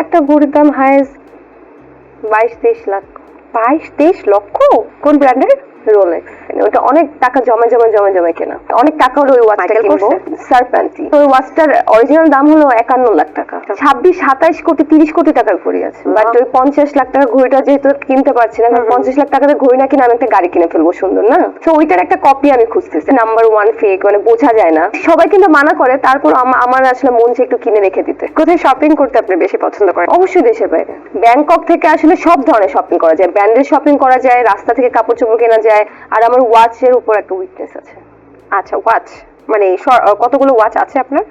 একটা ঘড়ির দাম হায়েস্ট বাইশ তেইশ লাখ বাইশ তেইশ লক্ষ? কোন ব্র্যান্ডের রোলেক্স ওটা অনেক টাকা জমা জমা জমা জমা কেনা। অনেক টাকা হলো ওই ওয়াচটা কিনবো? সারপ্যান্টি ওই ওয়াচটার অরিজিনাল দাম হলো একান্ন লাখ টাকা। ছাব্বিশ সাতাইশ কোটি তিরিশ কোটি টাকার ঘড়ি আছে। বাট ওই পঞ্চাশ লাখ টাকা ঘড়িটা যেহেতু কিনতে পারছি না কারণ পঞ্চাশ লাখ টাকাতে ঘড়ি না কিনে আমি একটা গাড়ি কিনে ফেলব সুন্দর না? তো ওইটার একটা কপি আমি খুঁজতেছি। নাম্বার ওয়ান ফেক মানে বোঝা যায় না। সবাই কিন্তু মানা করে তারপর আমা- আমার আসলে মন চায় একটু কিনে রেখে দিতে। কোথায় শপিং করতে আপনি বেশি পছন্দ করেন? অবশ্যই দেশের বাইরে। ব্যাংকক থেকে আসলে সব ধরনের শপিং করা যায়। ব্র্যান্ডের শপিং করা যায় রাস্তা থেকে কাপড় চোপড় কেনা যায় আর আমার ওয়াচের উপর একটা উইকনেস আছে। আচ্ছা ওয়াচ মানে কতগুলো ওয়াচ আছে আপনার?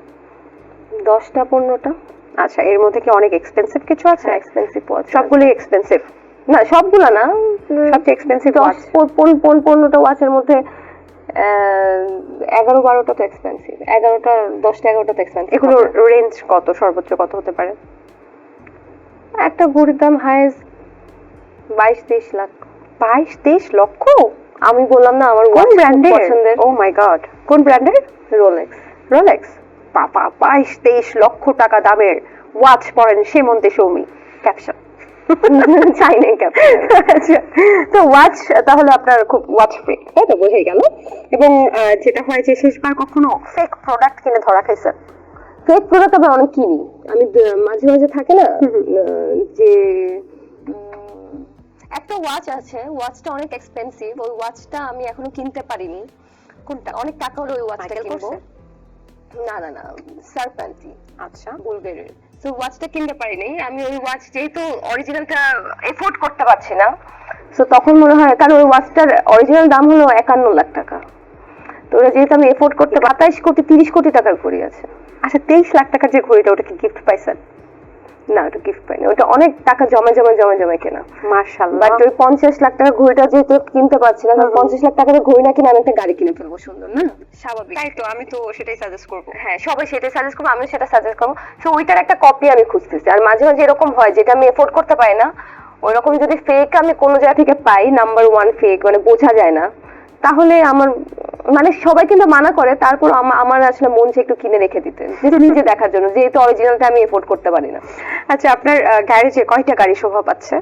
দশটা পনেরোটা। আচ্ছা এর মধ্যে কি অনেক এক্সপেন্সিভ কিছু আছে? এক্সপেন্সিভ ওয়াচ সবগুলোই এক্সপেন্সিভ না সবগুলা না। সবচেয়ে এক্সপেন্সিভ ওয়াচ পন- পন- পন- পনেরোটা ওয়াচের মধ্যে এগারো বারোটা তো এক্সপেন্সিভ এগারোটা দশটা এগারোটা তো এক্সপেন্সিভ এগুলোর রেঞ্জ কত? সর্বোচ্চ কত হতে পারে? একটা ঘড়ির দাম হায়েস্ট বাইশ তেইশ লাখ। বাইশ তেইশ লক্ষ? আমি বললাম না আমার কোন ব্র্যান্ডের পছন্দের। ও মাই গড কোন ব্র্যান্ডের রোলেক্স রোলেক্স পাপা বাইশ তেইশ লক্ষ টাকা দামের ওয়াচ পরেন সীমন্তে সৌমি। ক্যাপশন তো ওয়াচ তাহলে আপনার খুব ওয়াচ ফ্রি তাই তো বোঝাই গেল। এবং যেটা হয় যে শেষবার কখনো ফেক প্রোডাক্ট কিনে ধরা খাইছে। ফেক প্রোডাক্ট আমি অনেক কিনি। আমি মাঝে মাঝে থাকে না যে একটা ওয়াচ আছে ওয়াচটা অনেক এক্সপেন্সিভ ওই ওয়াচটা আমি এখনও কিনতে পারিনি। কোনটা? অনেক টাকা হলো ওই ওয়াচটা কিনবো। না না না সারপ্যান্টি আচ্ছা। বুলগেরের তো ওয়াচটা কিনতে পারিনি। আমি ওই ওয়াচ যেহেতু অরিজিনালটা এফোর্ড করতে পারছি না তো তখন মনে হয় কারণ ওই ওয়াচটার অরিজিনাল দাম হলো একান্ন লাখ টাকা। তো ওটা যেহেতু আমি এফোর্ড করতে বাতাইশ কোটি তিরিশ কোটি টাকার ঘড়ি আছে। আচ্ছা তেইশ লাখ টাকার যে ঘড়িটা ওটা কি গিফট পাইছেন না ওটা গিফট পাইনি। ওটা অনেক টাকা জমা জমা জমা জমা কেনা। মার্শাল্লাহ বাট ওই পঞ্চাশ লাখ টাকা ঘড়িটা যেহেতু কিনতে পারছি না পঞ্চাশ লাখ টাকাতে ঘড়ি না কিনে আমি একটা গাড়ি কিনে ফেলব সুন্দর না? স্বাভাবিক। তাই তো আমি তো সেটাই সাজেস্ট করব। হ্যাঁ সবাই সেটাই সাজেস্ট করব আমিও সেটা সাজেস্ট করব। তো ওইটার একটা কপি আমি খুঁজতেছি। আর মাঝে মাঝে এরকম হয় যেটা আমি এফোর্ড করতে পারি না ওইরকম যদি ফেক আমি কোনো জায়গা থেকে পাই নাম্বার ওয়ান ফেক মানে বোঝা যায় না। তাহলে আমার মানে সবাই কিন্তু মানা করে তারপর আমার আসলে মন চায় একটু কিনে রেখে দিতে just নিজে দেখার জন্য যেহেতু অরিজিনালটা আমি এফোর্ড করতে পারি না। আচ্ছা আপনার গ্যারেজে কয়টা গাড়ি শোভা পাচ্ছে?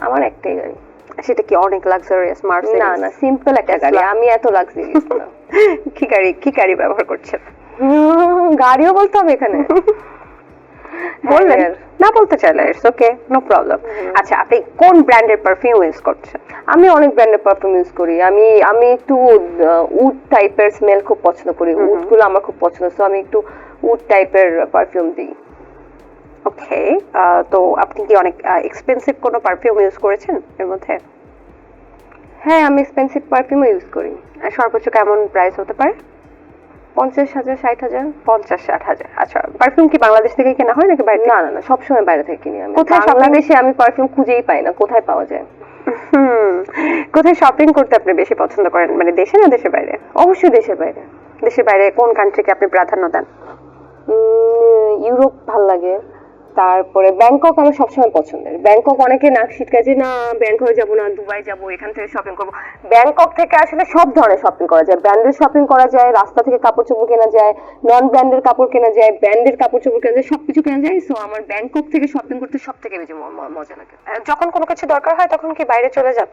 আমার একটাই গাড়ি। সেটা কি অনেক লাক্সারিয়াস মার্সিডিজ না না সিম্পল একটা গাড়ি আমি এত লাক্সারিয়াস না। কি গাড়ি কি গাড়ি ব্যবহার করছেন? গাড়িও বলতে হবে এখানে। বললেন। হ্যাঁ, না বলতে চাইলে ইটস ওকে নো প্রবলেম আচ্ছা আপনি কোন ব্র্যান্ডের পারফিউম ইউজ করছেন? আমি অনেক ব্র্যান্ডের পারফিউম ইউজ করি। আমি আমি একটু উড টাইপের স্মেল খুব পছন্দ করি। উডগুলো আমার খুব পছন্দ তো আমি একটু উড টাইপের পারফিউম দিই। ওকে তো আপনি কি অনেক এক্সপেন্সিভ কোনো পারফিউম ইউজ করেছেন এর মধ্যে? হ্যাঁ আমি এক্সপেন্সিভ পারফিউমও ইউজ করি। আর সর্বোচ্চ কেমন প্রাইস হতে পারে? পঞ্চাশ হাজার ষাট হাজার? পঞ্চাশ ষাট হাজার। আচ্ছা পারফিউম কি বাংলাদেশ থেকে কেনা হয় নাকি বাইরে না না না সবসময় বাইরে থেকে কিনি আমি। কোথায় বাংলাদেশে আমি পারফিউম খুঁজেই পাই না কোথায় পাওয়া যায়? কোথায় শপিং করতে আপনি বেশি পছন্দ করেন? মানে দেশে না দেশের বাইরে? অবশ্যই দেশের বাইরে। দেশের বাইরে কোন কান্ট্রিকে আপনি প্রাধান্য দেন? ইউরোপ ভালো লাগে। তারপরে ব্যাংকক আমার সবসময় পছন্দের। ব্যাংকক অনেকে নাক ছিটকায় যে না ব্যাংককে যাব না দুবাই যাব এখান থেকে শপিং করব। ব্যাংকক থেকে আসলে সব ধরনের শপিং করা যায়। ব্র্যান্ডের শপিং করা যায় রাস্তা থেকে কাপড় চোপড় কেনা যায় নন ব্র্যান্ডের কাপড় কেনা যায় ব্র্যান্ডের কাপড় চোপড় কেনা যায় সবকিছু কেনা যায়। সো আমার ব্যাংকক থেকে শপিং করতে সব থেকে বেশি মজা লাগে। যখন কোনো কিছু দরকার হয় তখন কি বাইরে চলে যান?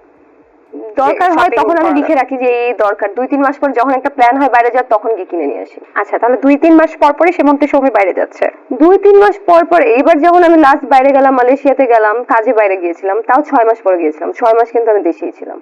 দরকার হয় তখন আমি লিখে রাখি যে এই দরকার। দুই তিন মাস পর যখন একটা প্ল্যান হয় বাইরে যাওয়ার তখন গিয়ে কিনে নিয়ে আসি। আচ্ছা তাহলে দুই তিন মাস পর পরে সেমন্তে সৌমি বাইরে যাচ্ছে? দুই তিন মাস পর পর এবার যখন আমি লাস্ট বাইরে গেলাম মালয়েশিয়াতে গেলাম কাজে বাইরে গিয়েছিলাম তাও ছয় মাস পরে গিয়েছিলাম। ছয় মাস কিন্তু আমি দেশেই ছিলাম।